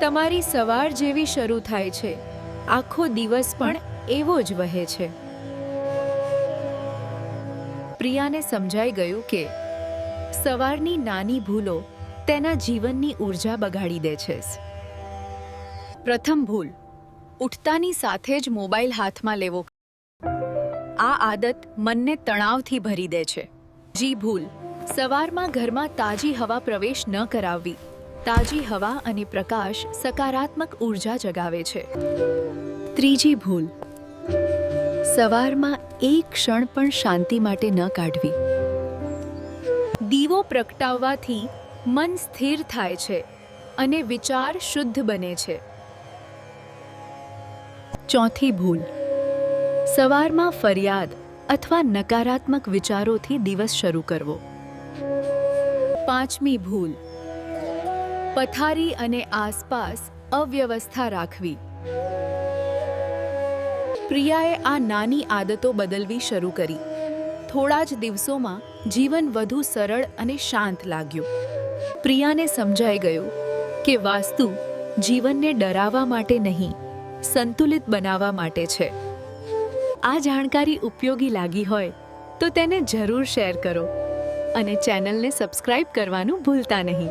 તમારી સવાર જેવી શરૂ થાય છે. આખો દિવસ પણ એવો જ વહે છે. પ્રિયાને સમજાઈ ગયું કે સવારની નાની ભૂલો તેના જીવનની ઊર્જા બગાડી દે છે. પ્રથમ ભૂલ, ઉઠતાની સાથે જ મોબાઈલ હાથમાં લેવો. આ આદત મનને તણાવથી ભરી દે છે. જી ભૂલ, સવારમાં ઘરમાં તાજી હવા પ્રવેશ ન કરાવવી. તાજી હવા અને પ્રકાશ સકારાત્મક ઊર્જા જગાવે છે. ત્રીજી ભૂલ. સવારમાં એક ક્ષણ પણ શાંતિ માટે ન કાઢવી. દીવો પ્રગટાવવાથી મન સ્થિર થાય છે અને વિચાર શુદ્ધ બને છે. ચોથી ભૂલ. સવારમાં ફરિયાદ અથવા નકારાત્મક વિચારોથી દિવસ શરૂ કરવો. પાંચમી ભૂલ. પથારી અને આસપાસ અવ્યવસ્થા રાખવી. પ્રિયાએ આ નાની આદતો બદલવી શરૂ કરી. થોડા જ દિવસોમાં જીવન વધુ સરળ અને શાંત લાગ્યું. પ્રિયાને સમજાઈ ગયું કે વાસ્તુ જીવનને ડરાવવા માટે નહીં, સંતુલિત બનાવવા માટે છે. આ જાણકારી ઉપયોગી લાગી હોય તો તેને જરૂર શેર કરો અને ચેનલને સબસ્ક્રાઇબ કરવાનું ભૂલતા નહીં.